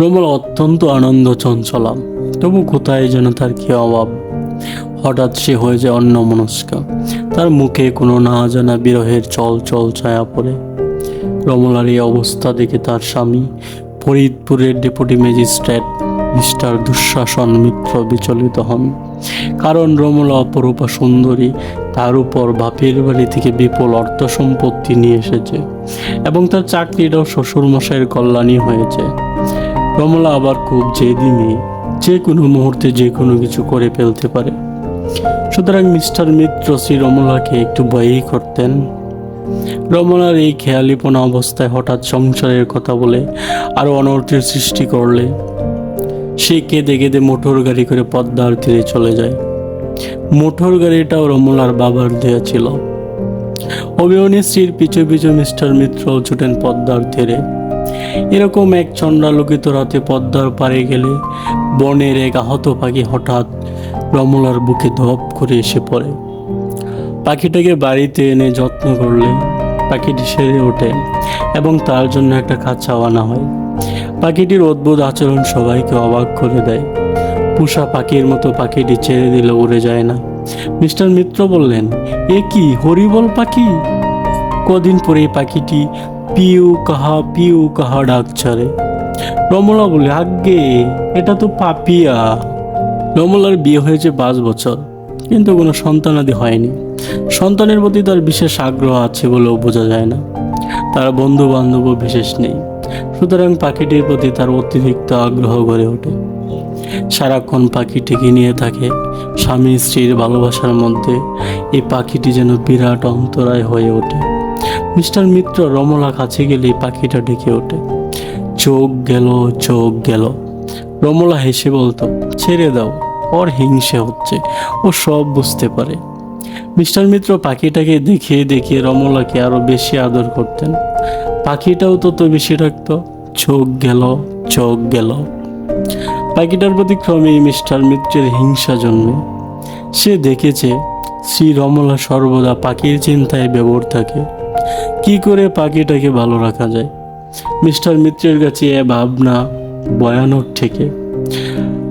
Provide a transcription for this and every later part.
রমলা অত্যন্ত আনন্দ চঞ্চলাম। তবু কোথায় যেন তার কি অভাব? হঠাৎ সে হয়ে যায় অন্য মনস্কা তার মুখে কোনো না জানা বিরহের চল চল ছায়া পড়ে। রমলার এই অবস্থা দেখে তার স্বামী, ফরিদপুরের deputy magistrate mister Duhshasan Mitra বিচলিত হন। কারণ রমলা অপরূপা সুন্দরী, তার উপর বাপের বাড়ি থেকে বিপুল অর্থ সম্পত্তি নিয়ে এসেছে এবং তার চাকরিটাও শ্বশুরমশাইয়ের কল্যাণী হয়েছে। রমলা আবার খুব জেদি মেয়ে। যে কোনো মুহূর্তে যে কোনো কিছু করে ফেলতে পারে। সুতরাং মিস্টার মিত্র শ্রী রমলাকে একটু ভয়ই করতেন। রমলার এই খেয়ালিপনা অবস্থায় হঠাৎ সংসারের কথা বলে আরও অনর্থের সৃষ্টি করলে। সে কেঁদে কেঁদে মোটর গাড়ি করে পদ্মার তীরে চলে যায়। মোটর গাড়িটাও রমলার বাবার দেয়া ছিল। অভিমন্যু স্ত্রীর পিছু পিছু মিস্টার মিত্র ছুটেন পদ্মার তীরে। এরকম এক চণ্ডালোকিত রাতে পদ্মার পারে গেলে বনের এক আহত পাখি হঠাৎ রমলার বুকে ধপ করে এসে পড়ে। পাখিটাকে বাড়িতে এনে যত্ন করলে পাখিটি সেরে ওঠে এবং তার জন্য একটা খাঁচাও আনা হয়। পাখিটির অদ্ভুত আচরণ সবাইকে অবাক করে দেয়। পুষা পাখির মতো পাখিটি ছেড়ে দিলে উড়ে যায় না। মিস্টার মিত্র বললেন, এ কি হরিবল পাখি? কদিন পরে পাখিটি পিউ কাহা পিউ কাহা ডাক ছাড়ে রমলা বলে আগে এটা তো পাপিয়া। রমলার বিয়ে হয়েছে পাঁচ বছর, কিন্তু কোনো সন্তানাদি হয়নি। সন্তানের প্রতি তার বিশেষ আগ্রহ আছে বলেও বোঝা যায় না। তার বন্ধু বান্ধবও বিশেষ নেই। সুতরাং পাখিটির প্রতি তার অতিরিক্ত আগ্রহ গড়ে ওঠে। সারাক্ষণ পাখিটিকে নিয়ে থাকে। স্বামী স্ত্রীর ভালোবাসার মধ্যে এই পাখিটি যেন বিরাট অন্তরায় হয়ে ওঠে। মিস্টার মিত্র রমলা কাছে গেলে পাখিটা ডেকে ওঠে। চোখ গেল চোখ গেল। রমলা হেসে বলতো, ছেড়ে দাও, ওর হিংসে হচ্ছে, ও সব বুঝতে পারে। মিস্টার মিত্র পাখিটাকে দেখিয়ে দেখিয়ে রমলাকে আরও বেশি আদর করতেন। পাখিটাও তত বেশি রাখতো চোখ গেল চোখ গেল। পাখিটার প্রতি ক্রমেই মিস্টার মিত্রের হিংসা জন্মে। সে দেখেছে শ্রী রমলা সর্বদা পাখির চিন্তায় ব্যবহার থাকে। কি করে পাখিটাকে ভালো রাখা যায়? মিস্টার মিত্রের কাছে এ ভাবনা ভয়ানক ঠেকে।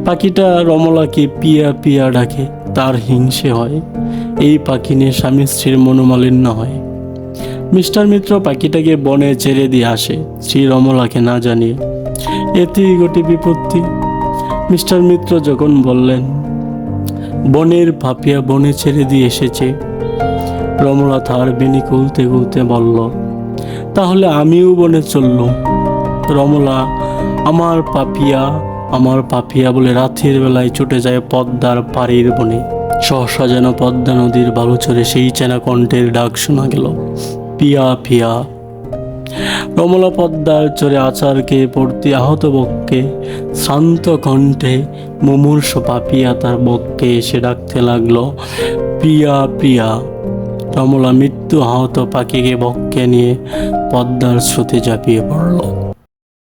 পাখিটা রমলাকে পিয়া পিয়া ডাকে, তার হিংসে হয়। এই পাখি নিয়ে স্বামী স্ত্রীর মনোমালিন্য হয়। মিস্টার মিত্র পাখিটাকে বনে ছেড়ে দিয়ে আসে, শ্রী রমলাকে না জানিয়ে। এতেই ঘটে বিপত্তি। মিস্টার মিত্র যখন বললেন, বনের পাপিয়া বনে ছেড়ে দিয়ে এসেছে রমলা তার বেনি খুলতে খুলতে বলল, তাহলে আমিও বনে চললুম। রমলা আমার পাপিয়া আমার পাপিয়া বলে রাতের বেলায় ছুটে যায় পদ্মার পাড়ির বনে। সহসা যেন পদ্মা নদীর বালুচরে সেই চেনা কণ্ঠের ডাক শোনা গেল, পিয়া পিয়া। রমলা পদ্মার চরে আচারকে, পড়তে আহত বককে শান্ত কণ্ঠে মুমূর্ষ পাপিয়া তার বককে এসে ডাকতে লাগল, পিয়া পিয়া। রমলা মৃত্যু আহত পাখিকে বক্ষে নিয়ে পদ্মার স্রোতে ঝাঁপিয়ে পড়ল।